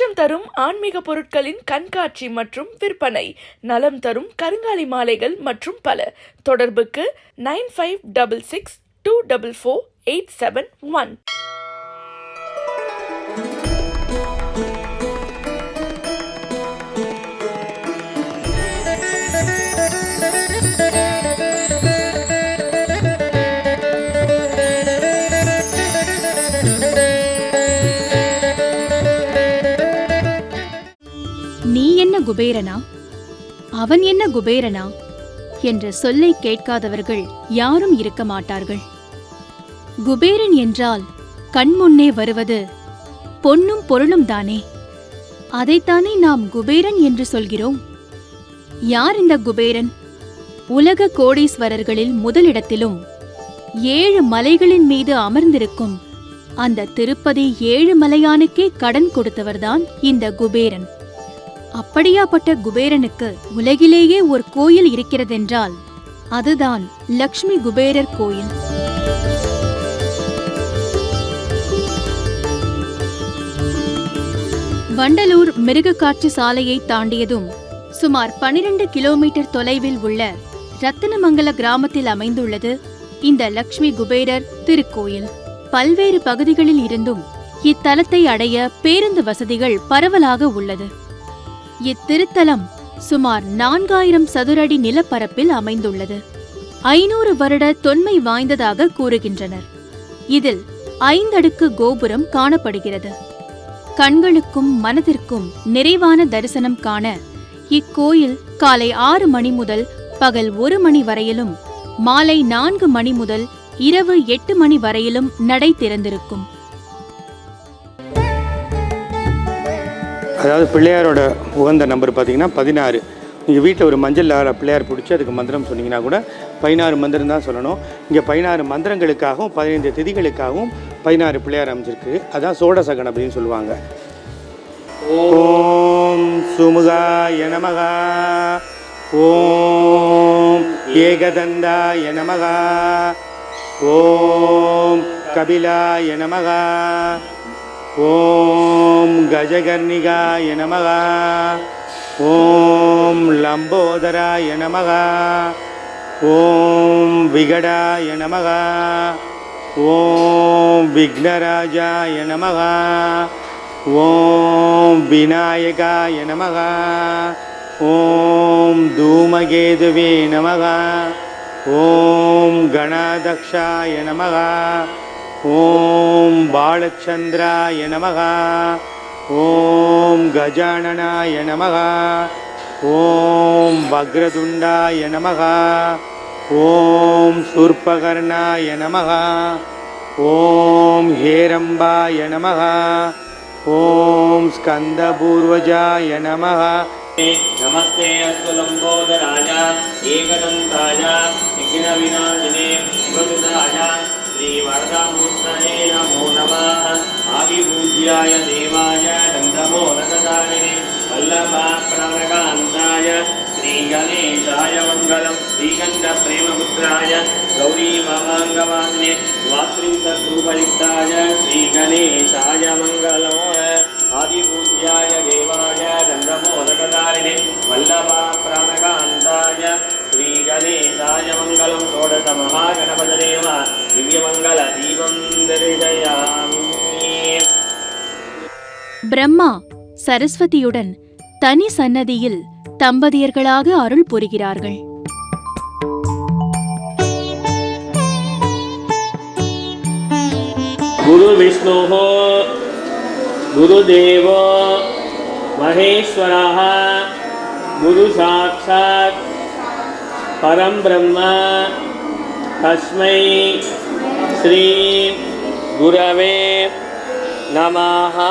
அதிர்ஷ்டம் தரும் ஆன்மீக பொருட்களின் கண்காட்சி மற்றும் விற்பனை. நலம் தரும் கருங்காலி மாலைகள் மற்றும் பல. தொடர்புக்கு nine five double six two double four eight seven one. குபேரனா? அவன் என்ன குபேரனா? என்ற சொல்லை கேட்காதவர்கள் யாரும் இருக்க மாட்டார்கள். குபேரன் என்றால் கண்முன்னே வருவது பொன்னும் பொருளும் தானே. அதைத்தானே நாம் குபேரன் என்று சொல்கிறோம். யார் இந்த குபேரன்? உலக கோடீஸ்வரர்களில் முதலிடத்திலும் ஏழு மலைகளின் மீது அமர்ந்திருக்கும் அந்த திருப்பதி ஏழு மலையானுக்கே கடன் கொடுத்தவர்தான் இந்த குபேரன். அப்படியாப்பட்ட குபேரனுக்கு உலகிலேயே ஒரு கோயில் இருக்கிறதென்றால் அதுதான் லக்ஷ்மி குபேரர் கோயில். வண்டலூர் மிருகக்காட்சி சாலையை தாண்டியதும் சுமார் 12 கிலோமீட்டர் தொலைவில் உள்ள ரத்தனமங்கல கிராமத்தில் அமைந்துள்ளது இந்த லக்ஷ்மி குபேரர் திருக்கோயில். பல்வேறு பகுதிகளில் இருந்தும் இத்தலத்தை அடைய பேருந்து வசதிகள் பரவலாக உள்ளது. இத்திருத்தலம் சுமார் நான்காயிரம் சதுரடி நிலப்பரப்பில் அமைந்துள்ளது. ஐநூறு வருட தொன்மை வாய்ந்ததாக கூறுகின்றனர். இதில் ஐந்தடுக்கு கோபுரம் காணப்படுகிறது. கண்களுக்கும் மனதிற்கும் நிறைவான தரிசனம் காண இக்கோயில் காலை ஆறு மணி முதல் பகல் ஒரு மணி வரையிலும் மாலை நான்கு மணி முதல் இரவு எட்டு மணி வரையிலும் நடை திறந்திருக்கும். அதாவது பிள்ளையாரோட உகந்த நம்பர் பார்த்தீங்கன்னா பதினாறு. நீங்கள் வீட்டில் ஒரு மஞ்சள் லார பிள்ளையார் பிடிச்சி அதுக்கு மந்திரம் சொன்னீங்கன்னா கூட பதினாறு மந்திரம் தான் சொல்லணும். இங்கே பதினாறு மந்திரங்களுக்காகவும் பதினைந்து திதிகளுக்காகவும் பதினாறு பிள்ளையார் அமைஞ்சிருக்கு. அதான் சோடச கணபதினு சொல்லுவாங்க. ஓம் சுமுகா எனமகா ஓம் ஏகதந்தா எனமகா ஓம் கபிலா எனமகா நமகா ஓம் கஜகர்ணிகாய நமகா ஓம் லம்போதராய நமகா ஓம் விகடாய நமகா ஓம் விக்னராஜாய நமகா ஓம் விநாயகாய நமகா ஓம் தூமகேதுவே நமகா ஓம் கணாதக்ஷாய நமகா ஓம் பாலச்சந்திராய நமகா ஓம் கஜானனாய நமகா ஓம் வக்ரதுண்டாய நமகா ஓம் சூர்பகர்ணாய நமகா ஓம் ஹேரம்பாய நமகா ஓம் ஸ்கந்தபூர்வஜாய நமகா नमस्ते अस्तु लम्बोदराय एकदन्ताय विघ्नविनाशिने मृदुराय श्रीवरदामूर्तये नमो नमः आदिपूज्याय देवाय दन्तमोदकदारिणे वल्लभाप्रणकान्ताय श्रीगणेशाय मङ्गलं श्रीगण्डप्रेमपुत्राय गौरीमहाङ्गवासिने द्वात्रिंशद्रूपयुक्ताय श्रीगणेशाय मङ्गलो आदिपूज्याय देवाय दण्डमोदकदारिणे वल्लभाप्राणकान्ताय श्रीगणेशाय मङ्गलं षोडशमहागणपतदेव दिव्यमङ्गलदीपं दर्शयामि பிரம்மா சரஸ்வதியுடன் தனி சன்னதியில் தம்பதியர்களாக அருள் புரிகிறார்கள் गुरुविष्णुः गुरुदेव महेश्वरः गुरुसाक्षात् பரம் பிரம்ம தஸ்மை ஸ்ரீ குரவே நமஹா.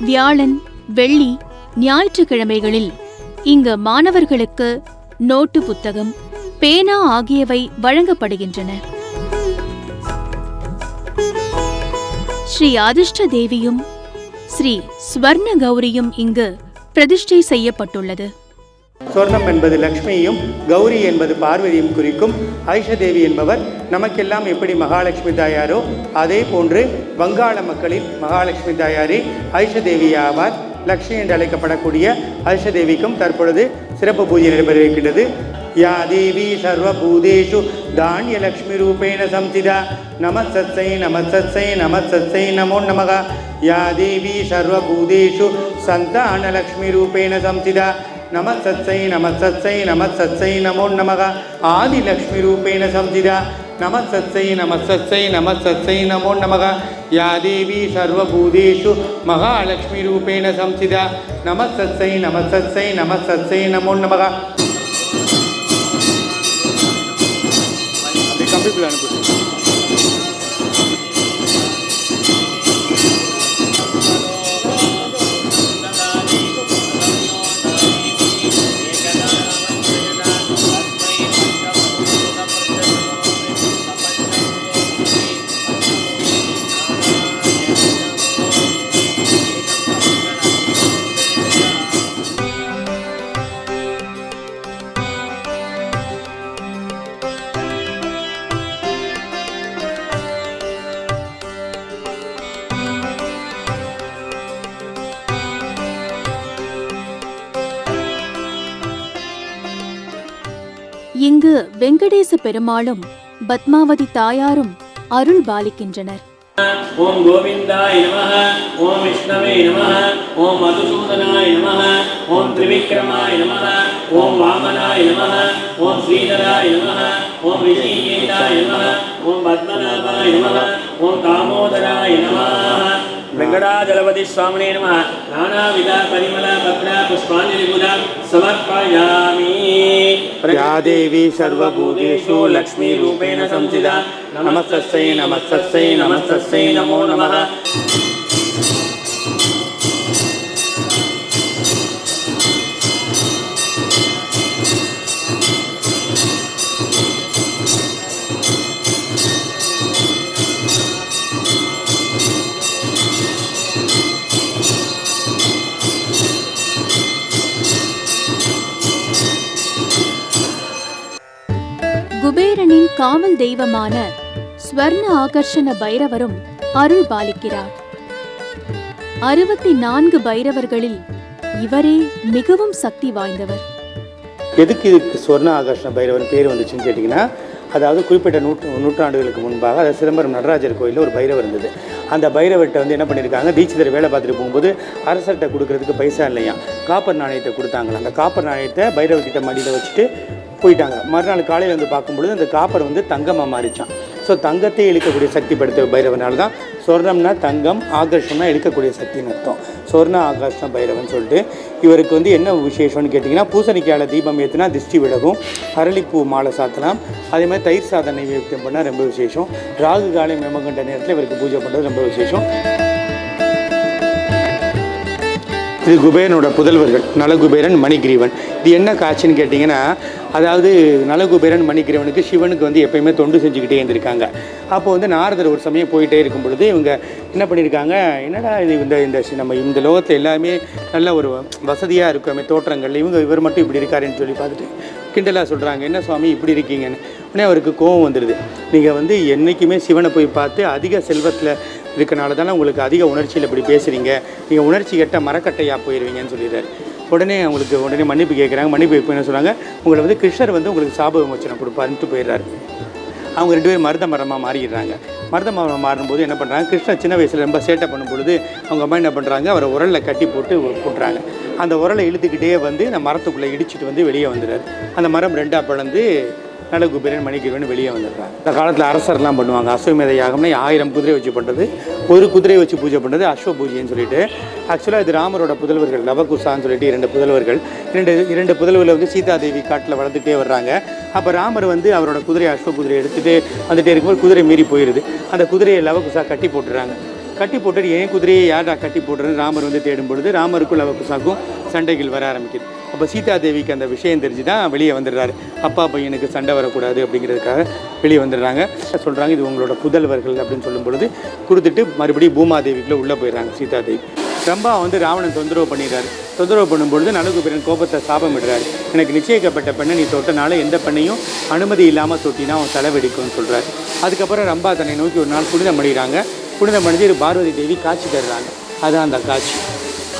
வியாழன் வெள்ளி ஞாயிற்றுக்கிழமைகளில் இங்கு மாணவர்களுக்கு நோட்டு புத்தகம் பேனா ஆகியவை வழங்கப்படுகின்றன. ஸ்ரீ அதிர்ஷ்ட தேவியும் ஸ்ரீ ஸ்வர்ண கௌரியும் இங்கு பிரதிஷ்டை செய்யப்பட்டுள்ளது. சொர்ணம் என்பது லக்ஷ்மியையும் கௌரி என்பது பார்வதியும் குறிக்கும் ஐஷதேவி என்பவர் நமக்கெல்லாம் எப்படி மகாலட்சுமி தாயாரோ அதே போன்று வங்காள மக்களின் மகாலட்சுமி தாயாரே ஐஷதேவி ஆவார் லக்ஷ்மி என்று அழைக்கப்படக்கூடிய ஐஷதேவிக்கும் தற்பொழுது சிறப்பு பூஜை நடைபெறவிருக்கின்றது யா தேவி சர்வபூதேஷு தானிய லக்ஷ்மி ரூபேண சம்சிதா. நமசத்சை நமசத்சை நமசத்சை நமோ நமக. யா தேவி சர்வபூதேஷு சந்தான லக்ஷ்மி ரூபேண சம்சிதா. நமசத்சை நமசத்சை நமசத்சை நமோ நமக. ஆதிலக்ஷ்மி ரூபேண சம்சிதா. நமசத்சை நமசத்சை நமசத்சை நமோ நமக யா தேவி சர்வபூதேஷு மகாலட்சுமி ரூபேண சம்சிதா நமசத்சை நமசத்சை நமசத்சை நமோ நமக அப்படி வெங்கடேச பெருமாளும் பத்மாவதி தாயாரும் அருள் பாலிக்கின்றனர். ஓம் கோவிந்தாய நம ஓம் விஷ்ணவே நம ஓம் மதுசூதனாய நம ஓம் திரிவிக்ரமாய நம ஓம் வாமனாய நம ஓம் ஸ்ரீதராய நம ஓம் ரிஷிகேதாய நம ஓம் பத்மநாபாய நம ஓம் தாமோதராய நம వెంకటాచలపతి స్వామినే నమ. నానావిధ పరిమళ భద్ర పుష్పాంజలిబుధ సమర్పయామి. యాదేవి సర్వభూతేషు లక్ష్మీ రూపేణ సంసిద నమస్తస్సై నమస్తస్సై నమస్తస్సై నమో నమః. காவல் தெய்வமான ஸ்வர்ண ஆகர்ஷண பைரவரும் அருள் பாலிக்கிறார். அறுபத்தி நான்கு பைரவர்களில் இவரே மிகவும் சக்தி வாய்ந்தவர். எதுக்கு இதுக்கு சொர்ண ஆகர்ஷண பைரவன் பேர் வந்துச்சுன்னு கேட்டிங்கன்னா அதாவது குறிப்பிட்ட நூற்று நூற்றாண்டுகளுக்கு முன்பாக அது சிதம்பரம் நடராஜர் கோயிலில் ஒரு பைரவர் இருந்தது. அந்த பைரவர்கிட்ட வந்து என்ன பண்ணியிருக்காங்க தீட்சிதர் வேலை பார்த்துட்டு போகும்போது அரசர்கிட்ட கொடுக்கறதுக்கு பைசா இல்லையா காப்பர் நாணயத்தை கொடுத்தாங்களா அந்த காப்பர் நாணயத்தை பைரவர்கிட்ட மடியில் வச்சுட்டு போயிட்டாங்க. மறுநாள் காலையில் வந்து பார்க்கும்பொழுது அந்த காப்பர் வந்து தங்கமாக மாறிச்சான். ஸோ தங்கத்தை இழுக்கக்கூடிய சக்தி படுத்த பைரவனால தான் சொர்ணம்னா தங்கம் ஆகர்ஷம்னா இழுக்கக்கூடிய சக்தின்னு அர்த்தம். சொர்ண ஆகர்ஷண பைரவன் சொல்லிட்டு இவருக்கு வந்து என்ன விசேஷம்னு கேட்டிங்கன்னா பூசணிக்காயில் தீபம் ஏற்றினா திருஷ்டி விலகும் அரளிப்பூ மாலை சாத்தலாம். அதே மாதிரி தயிர் சாதனை நைவேத்தியம் பண்ணால் ரொம்ப விசேஷம். ராகு காலை மேமகண்ட நேரத்தில் இவருக்கு பூஜை பண்ணுறது ரொம்ப விசேஷம். இது குபேரனோட புதல்வர்கள் நலகுபேரன் மணிகிரீவன். இது என்ன காட்சின்னு கேட்டிங்கன்னா அதாவது நலகுபேரன் மணிகிரீவனுக்கு சிவனுக்கு வந்து எப்பயுமே தொண்டு செஞ்சுக்கிட்டே இருந்திருக்காங்க. அப்போ வந்து நாரதர் ஒரு சமயம் போயிட்டே இருக்கும் பொழுது இவங்க என்ன பண்ணியிருக்காங்க என்னடா இது இந்த இந்த நம்ம இந்த லோகத்தில் எல்லாமே நல்ல ஒரு வசதியாக இருக்குமே தோற்றங்கள் இவங்க இவர் மட்டும் இப்படி இருக்காருன்னு சொல்லி பார்த்துட்டு கிண்டலாக சொல்கிறாங்க என்ன சுவாமி இப்படி இருக்கீங்கன்னு? உடனே அவருக்கு கோபம் வந்துடுது நீங்கள் வந்து என்றைக்குமே சிவனை போய் பார்த்து அதிக செல்வத்தில் இருக்கனால தானே உங்களுக்கு அதிக உணர்ச்சியில் இப்படி பேசுகிறீங்க நீங்கள் உணர்ச்சி கெட்ட மரக்கட்டையாக போயிடுவீங்கன்னு சொல்லிடுறாரு உடனே அவங்களுக்கு உடனே மன்னிப்பு கேட்குறாங்க மன்னிப்பு கேட்பேன்னு என்ன சொல்கிறாங்க உங்களை வந்து கிருஷ்ணர் வந்து உங்களுக்கு சாப விமோச்சனம் கொடுப்பாருன்ட்டு போயிடுறாரு. அவங்க ரெண்டு பேரும் மருத மரமாக மாறிடுறாங்க. மருத மரம் மாறும்போது என்ன பண்ணுறாங்க கிருஷ்ணன் சின்ன வயசில் ரொம்ப சேட்டை பண்ணும்பொழுது அவங்க அம்மா என்ன பண்ணுறாங்க அவரை உரலில் கட்டி போட்டு போட்டுறாங்க அந்த உரலை இழுத்துக்கிட்டே வந்து அந்த மரத்துக்குள்ளே இடிச்சிட்டு வந்து வெளியே வந்துடுறாரு. அந்த மரம் ரெண்டாக பிளந்து நலகுபேரன் மணிக்கிருவன் வெளியே வந்துடுறாங்க இந்த காலத்தில் அரசர்லாம் பண்ணுவாங்க. அஸ்வமேத யாகம்னா ஆயிரம் குதிரை வச்சு பண்ணுறது ஒரு குதிரை வச்சு பூஜை பண்ணுறது அஸ்வ பூஜைன்னு சொல்லிட்டு ஆக்சுவலாக இது ராமரோட புதல்வர்கள் லவகுசான்னு சொல்லிட்டு இரண்டு புதல்வர்கள். இரண்டு இரண்டு புதல்வர்கள் வந்து சீதாதேவி காட்டில் வளர்ந்துட்டே வர்றாங்க. அப்போ ராமர் வந்து அவரோட குதிரை அஸ்வ குதிரை எடுத்துகிட்டு வந்துட்டே இருக்கும்போது குதிரை மீறி போயிடுது அந்த குதிரையை லவகுசா கட்டி போட்டுறாங்க. கட்டி போட்டுட்டு ஏன் குதிரையை யாரா கட்டி போடுறது ராமர் வந்து தேடும் பொழுது ராமருக்கும் லவகுசாக்கும் சண்டைகள் வர ஆரம்பிக்குது. அப்போ சீதா தேவிக்கு அந்த விஷயம் தெரிஞ்சு தான் வெளியே வந்துடுறாரு. அப்பா பையனுக்கு சண்டை வரக்கூடாது அப்படிங்கிறதுக்காக வெளியே வந்துடுறாங்க. சொல்கிறாங்க இது உங்களோட புதல்வர்கள் அப்படின்னு சொல்லும் பொழுது கொடுத்துட்டு மறுபடியும் பூமாதேவிக்குள்ளே உள்ளே போயிடுறாங்க சீதா தேவி ரம்பா வந்து ராவணன் தொந்தரவு பண்ணிடுறாரு. தொந்தரவு பண்ணும்பொழுது நலகுபேரன் கோபத்தை சாபமிடுறாரு. எனக்கு நிச்சயிக்கப்பட்ட பெண்ணை நீ தொட்டனால எந்த பெண்ணையும் அனுமதி இல்லாமல் தொட்டினா அவன் தலை சொல்கிறாரு அதுக்கப்புறம் ரம்பா தன்னை நோக்கி ஒரு நாள் புனிதம் அடைகிறாங்க புனிதம் அடைஞ்சு பார்வதி தேவி காட்சி தர்றாங்க. அதுதான் அந்த காட்சி.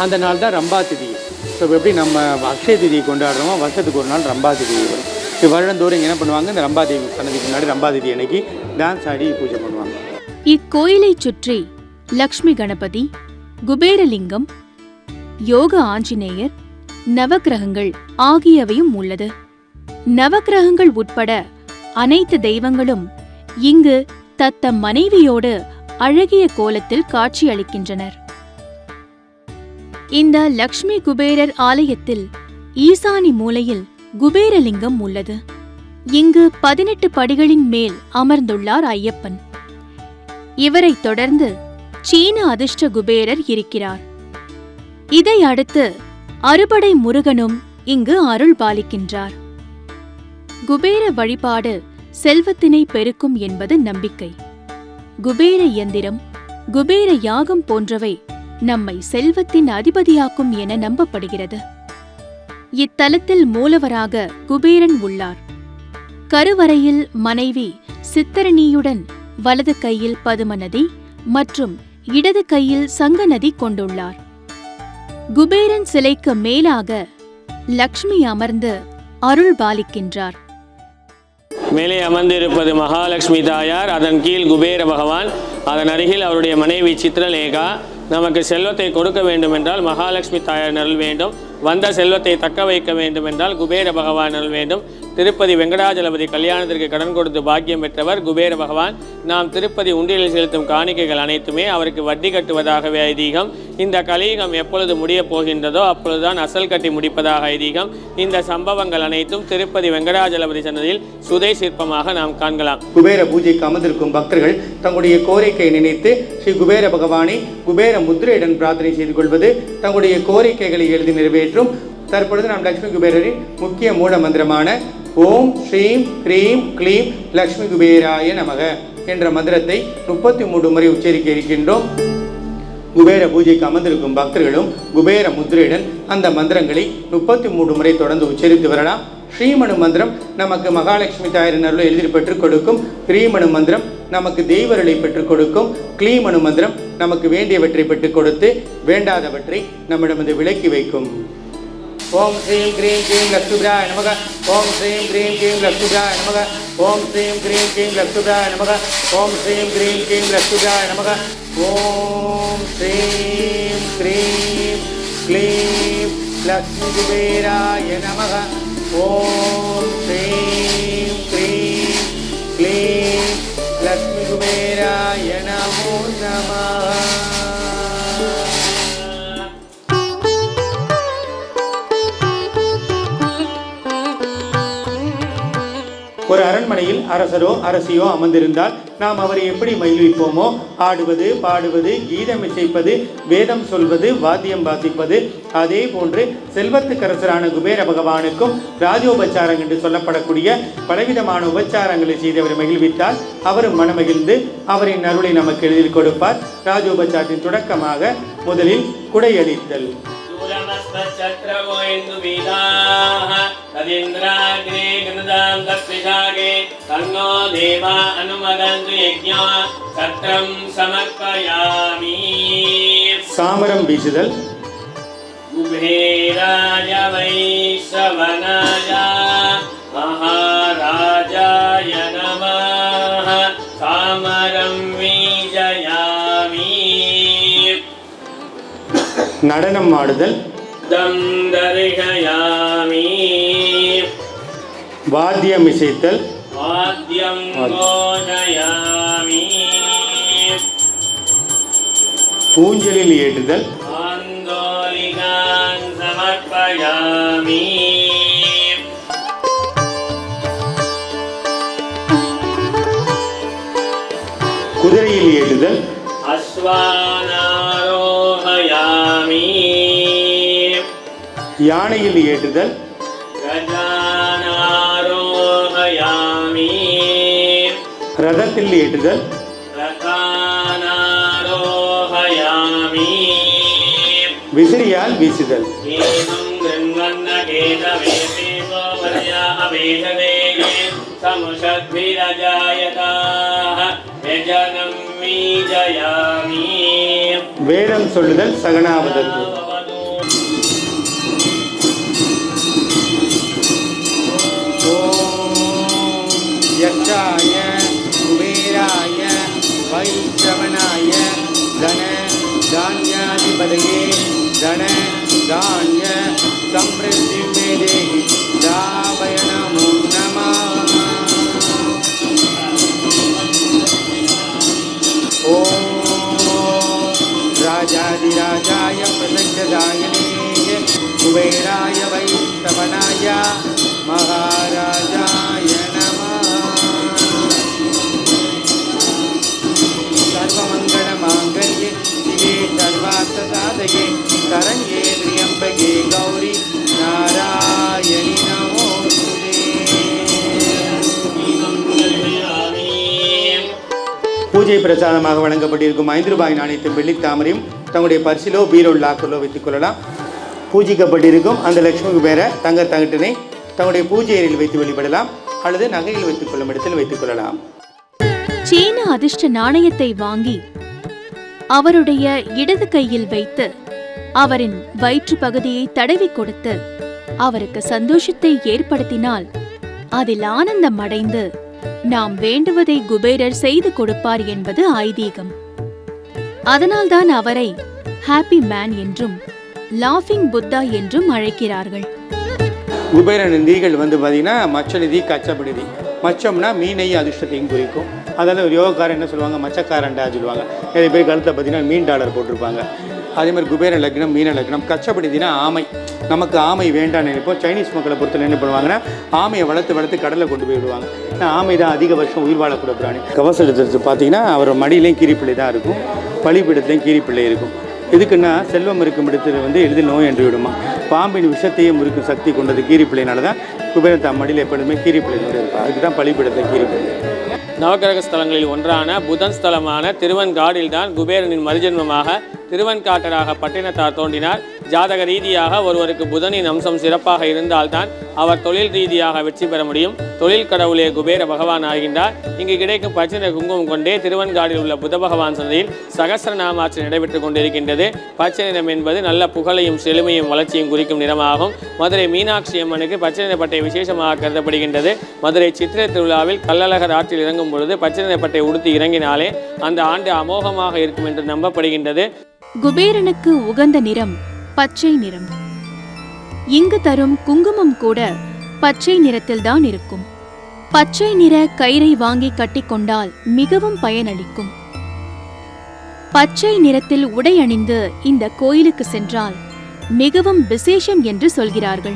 அந்த நாள் தான் ரம்பா திதி. ஸோ எப்படி நம்ம அக்ஷய திதியை கொண்டாடுறோமோ வருஷத்துக்கு ஒரு நாள் ரம்பா திதி. வரும் இப்போ வருடந்தோறும் என்ன பண்ணுவாங்க? இந்த ரம்பா தேவி சன்னதிக்கு முன்னாடி ரம்பா தேவி அன்னைக்கு டான்ஸ் ஆடி பூஜை பண்ணுவாங்க. இக்கோயிலைச் சுற்றி லக்ஷ்மி கணபதி குபேரலிங்கம் யோக ஆஞ்சநேயர் நவக்கிரகங்கள் ஆகியவையும் உள்ளது. நவக்கிரகங்கள் உட்பட அனைத்து தெய்வங்களும் இங்கு தத்தம் மனைவியோடு அழகிய கோலத்தில் காட்சியளிக்கின்றனர். இந்த லக்ஷ்மி குபேரர் ஆலயத்தில் ஈசானி மூலையில் குபேரலிங்கம் உள்ளது. இங்கு பதினெட்டு படிகளின் மேல் அமர்ந்துள்ளார் ஐயப்பன். இவரைத் தொடர்ந்து சீன அதிர்ஷ்ட குபேரர் இருக்கிறார். இதை அடுத்து அறுபடை முருகனும் இங்கு அருள் பாலிக்கின்றார். குபேர வழிபாடு செல்வத்தினை பெருக்கும் என்பது நம்பிக்கை. குபேர இயந்திரம் குபேர யாகம் போன்றவை நம்மை செல்வத்தின் அதிபதியாக்கும் என நம்பப்படுகிறது. இத்தலத்தில் மூலவராக குபேரன் உள்ளார். கருவறையில் மனைவி சித்தரணியுடன் வலது கையில் பதுமநதி மற்றும் இடது கையில் சங்கநதி கொண்டுள்ளார். குபேரன் சிலைக்கு மேலாக லக்ஷ்மி அமர்ந்து அருள் பாலிக்கின்றார். மேலே அமர்ந்திருப்பது மகாலட்சுமி தாயார். அதன் கீழ் குபேர பகவான். அதன் அருகில் அவருடைய மனைவி சித்திரலேகா நமக்கு செல்வத்தை கொடுக்க வேண்டும் என்றால் மகாலட்சுமி தாயார் அருள் வேண்டும். வந்த செல்வத்தை தக்க வைக்க வேண்டும் என்றால் குபேர பகவான் அருள் வேண்டும். திருப்பதி வெங்கடாஜலபதி கல்யாணத்திற்கு கடன் கொடுத்து பாக்கியம் பெற்றவர் குபேர பகவான். நாம் திருப்பதி உண்டியலில் செலுத்தும் காணிக்கைகள் அனைத்துமே அவருக்கு வட்டி கட்டுவதாகவே ஐதீகம். இந்த கலியுகம் எப்பொழுது முடியப் போகின்றதோ அப்பொழுதுதான் அசல் கட்டி முடிப்பதாக ஐதீகம். இந்த சம்பவங்கள் அனைத்தும் திருப்பதி வெங்கடாஜலபதி சன்னதியில் சுதை சிற்பமாக நாம் காண்கலாம். குபேர பூஜைக்கு அமர்ந்திருக்கும் பக்தர்கள் தங்களுடைய கோரிக்கையை நினைத்து ஸ்ரீ குபேர பகவானை குபேர முத்திரையுடன் பிரார்த்தனை செய்து கொள்வது தங்களுடைய கோரிக்கைகளை எழுதி நிறைவேற்றும். தற்பொழுது நாம் லட்சுமி குபேரரின் முக்கிய மூல மந்திரமான ஓம் ஸ்ரீம் க்ரீம் க்ளீம் லக்ஷ்மி குபேராய நமக என்ற மந்திரத்தை முப்பத்தி மூன்று முறை உச்சரிக்க இருக்கின்றோம். குபேர பூஜைக்கு அமர்ந்திருக்கும் பக்தர்களும் குபேர முத்திரையுடன் அந்த மந்திரங்களை முப்பத்தி மூன்று முறை தொடர்ந்து உச்சரித்து வரலாம். ஸ்ரீமணு மந்திரம் நமக்கு மகாலட்சுமி தாயாரின் எழுதி எளிதில் பெற்றுக் கொடுக்கும். கிரீமணு மந்திரம் நமக்கு தெய்வருளை பெற்றுக் கொடுக்கும். கிளீமணு மந்திரம் நமக்கு வேண்டியவற்றை பெற்றுக் கொடுத்து வேண்டாதவற்றை நம்மிடமிருந்து விலக்கி வைக்கும். ஓம் ஸ்ரீம் க்ரீம் க்ரீம் லக்ஷ்மிபிராய நமக. ஓம் ஸ்ரீம் க்ரீம் க்ரீம் லக்ஷ்மிபிராய நமக. ஓம் ஸ்ரீம் க்ரீம் க்ரீம் லக்ஷ்மிபிராய நமக. ஓம் ஸ்ரீம் க்ரீம் க்ரீம் லக்ஷ்மிபிராய நமக. ஓம் ஸ்ரீம் க்ரீம் க்ளீம் லக்ஷ்மிபிராய நமக. ஓம் ஸ்ரீம் க்ரீம் க்ளீம் லக்ஷ்மி நமோ நமः. ஒரு அரண்மனையில் அரசரோ அரசியோ அமர்ந்திருந்தால் நாம் அவரை எப்படி மகிழ்விப்போமோ? ஆடுவது பாடுவது கீதம் இசைப்பது வேதம் சொல்வது வாத்தியம் வாசிப்பது அதே போன்று செல்வத்துக்கரசரான குபேர பகவானுக்கும் ராஜோபச்சாரம் என்று சொல்லப்படக்கூடிய பலவிதமான உபச்சாரங்களை செய்தவரை மகிழ்வித்தால் அவரும் மனமகிழ்ந்து அவரின் அருளை நமக்கு எளிதில் கொடுப்பார். ராஜோபச்சாரத்தின் தொடக்கமாக முதலில் குடையளித்தல். दूरमस्मच्चक्रवो इन्दुवीदाः तदिन्द्राग्ने गृणदां तत्विशागे तन्नो देवा अनुमदन्तु यज्ञा सत्रं समर्पयामि சாமரம் வீசுதல் कुबेराय वैश्रवणाय महाराजाय नमः कामरं वीजयामि நடனம் ஆடுதல் சித்தம் தரிகயாமி வாத்தியம் இசைத்தல். வாத்தியம் கோஷயாமி. ஊஞ்சலில் ஏற்றுதல். ஆந்தோலிகான் சமர்ப்பயாமி. குதிரையில் ஏற்றுதல். அஸ்வா யானையில் ஏற்றுதல் ரதத்தில் ஏற்றுதல் விசிறியால் வீசுதல். வேதம் சொல்லுதல் சகனாவதற்கு. धान्य समृद्धि में देहि दावय नमो। नमः ओम राजाधिराजाय प्रसज्जदायिने कुबेराय பிரசாதமாக வழங்கப்பட்டிருக்கும் ஐந்து ரூபாய் நாணயத்தின் வெள்ளித்தாமரையும் தங்களுடைய பரிசிலோ பீரோ லாக்கரிலோ வைத்துக் கொள்ளலாம். பூஜிக்கப்பட்டிருக்கும் அந்த லட்சுமி பேரை தங்க தகட்டினை தங்களுடைய பூஜை அறையில் வைத்து வழிபடலாம். அல்லது நகையில் வைத்துக் கொள்ளும் இடத்தில் வைத்துக் கொள்ளலாம். சீன அதிர்ஷ்ட நாணயத்தை வாங்கி அவருடைய இடது கையில் வைத்து அவரின் வயிற்று பகுதியை தடவி கொடுத்து அவருக்கு சந்தோஷத்தை ஏற்படுத்தினால் அதில் ஆனந்தம் அடைந்து நாம் வேண்டுவதை குபேரர் செய்து கொடுப்பார் என்பது ஐதீகம். அதனால்தான் அவரை ஹாப்பி மேன் என்றும் லாஃபிங் புத்தா என்றும் அழைக்கிறார்கள். குபேர நிதிகள் வந்து பார்த்தீங்கன்னா மச்ச நிதி கச்சப்ப நிதி மச்சம்னா மீனை அதிர்ஷ்டத்தையும் குறிக்கும். அதாவது ஒரு யோகக்காரன் என்ன சொல்லுவாங்க? மச்சக்காரன்டா சொல்லுவாங்க. நிறைய பேர் கழுத்தை பார்த்தீங்கன்னா மீன் டாலர் போட்டிருப்பாங்க. அதே மாதிரி குபேர லக்னம் மீன லக்னம் கச்சப்ப ஆமை. நமக்கு ஆமை வேண்டாம்னு நினைப்போம். சைனீஸ் மக்களை பொறுத்தவரை என்ன பண்ணுவாங்கன்னா ஆமையை வளர்த்து வளர்த்து கடலில் கொண்டு போய் விடுவாங்க ஏன்னா ஆமை தான் அதிக வருஷம் உயிர் வாழக்கூட பிராணி. கவச எடுத்து பார்த்தீங்கன்னா அவர் மடியிலையும் கீரிப்பிள்ளை தான் இருக்கும். பழிப்பிடத்துலையும் கீரிப்பிள்ளை இருக்கும். எதுக்குன்னா செல்வம் இருக்கும் இடத்துல வந்து எளிதில் நோய் என்று விடுமா? பாம்பின் விஷத்தையே முறிக்கும் சக்தி கொண்டது கீரிப்பிள்ளைனால தான் குபேரத்தா மடியில் எப்பொழுதுமே கீரிப்பிள்ளை நோய் இருக்கும். அதுக்கு தான் பழிப்பிடத்தை கீரிப்பிள்ளை நவகிரக ஸ்தலங்களில் ஒன்றான புதன் ஸ்தலமான திருவன்காடில்தான் குபேரனின் மறுஜென்மமாக திருவன்காட்டராக பட்டினத்தார் தோன்றினார். ஜாதக ரீதியாக ஒருவருக்கு புதனின் அம்சம் சிறப்பாக இருந்தால்தான் அவர் தொழில் ரீதியாக வெற்றி பெற முடியும். தொழில் கடவுளே குபேர பகவான் ஆகின்றார். இங்கு கிடைக்கும் பச்சனை குங்குமம் கொண்டே திருவன்காடில் உள்ள புத பகவான் சன்னதியில் சகசிரநாமாட்சி நடைபெற்றுக் கொண்டிருக்கின்றது. பச்சை நிறம் என்பது நல்ல புகழையும் செழுமையும் வளர்ச்சியும் குறிக்கும் நிறமாகும். மதுரை மீனாட்சி அம்மனுக்கு பச்சை நிறப்பட்டை விசேஷமாக கருதப்படுகின்றது. மதுரை சித்திரை திருவிழாவில் கள்ளழகர் ஆற்றில் இறங்கும் பொழுது பச்சை நிறப்பட்டை உடுத்தி இறங்கினாலே அந்த ஆண்டு அமோகமாக இருக்கும் என்று நம்பப்படுகின்றது. குபேரனுக்கு உகந்த நிறம் பச்சை நிறம். இங்கு தரும் குங்குமம் கூட பச்சை நிறத்தில்தான் இருக்கும். பச்சை நிற கயிறை வாங்கி கட்டிக்கொண்டால் மிகவும் பயனளிக்கும். பச்சை நிறத்தில் உடை அணிந்து இந்த கோயிலுக்கு சென்றால் மிகவும் விசேஷம் என்று சொல்கிறார்கள்.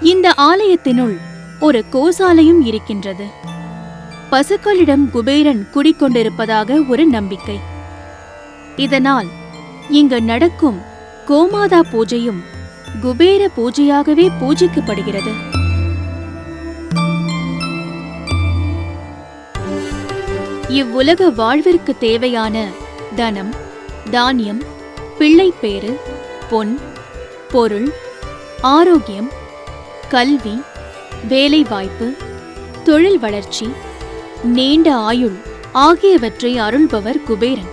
இந்த ஆலயத்தினுள் ஒரு கோசாலையும் இருக்கின்றது. பசுக்களிடம் குபேரன் குடிக்கொண்டிருப்பதாக ஒரு நம்பிக்கை. இதனால் இங்கு நடக்கும் கோமாதா பூஜையும் குபேர பூஜையாகவே பூஜிக்கப்படுகிறது. இவ்வுலக வாழ்விற்கு தேவையான தனம் தானியம் பிள்ளைப்பேறு பொன் பொருள் ஆரோக்கியம் கல்வி வேலைவாய்ப்பு தொழில் வளர்ச்சி நீண்ட ஆயுள் ஆகியவற்றை அருள்பவர் குபேரன்.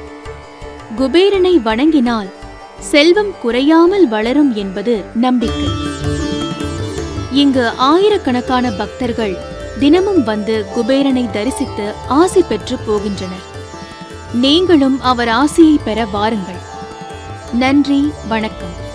குபேரனை வணங்கினால் செல்வம் குறையாமல் வளரும் என்பது நம்பிக்கை. இங்கு ஆயிரக்கணக்கான பக்தர்கள் தினமும் வந்து குபேரனை தரிசித்து ஆசி பெற்று போகின்றனர். நீங்களும் அவர் ஆசியை பெற வாருங்கள். நன்றி வணக்கம்.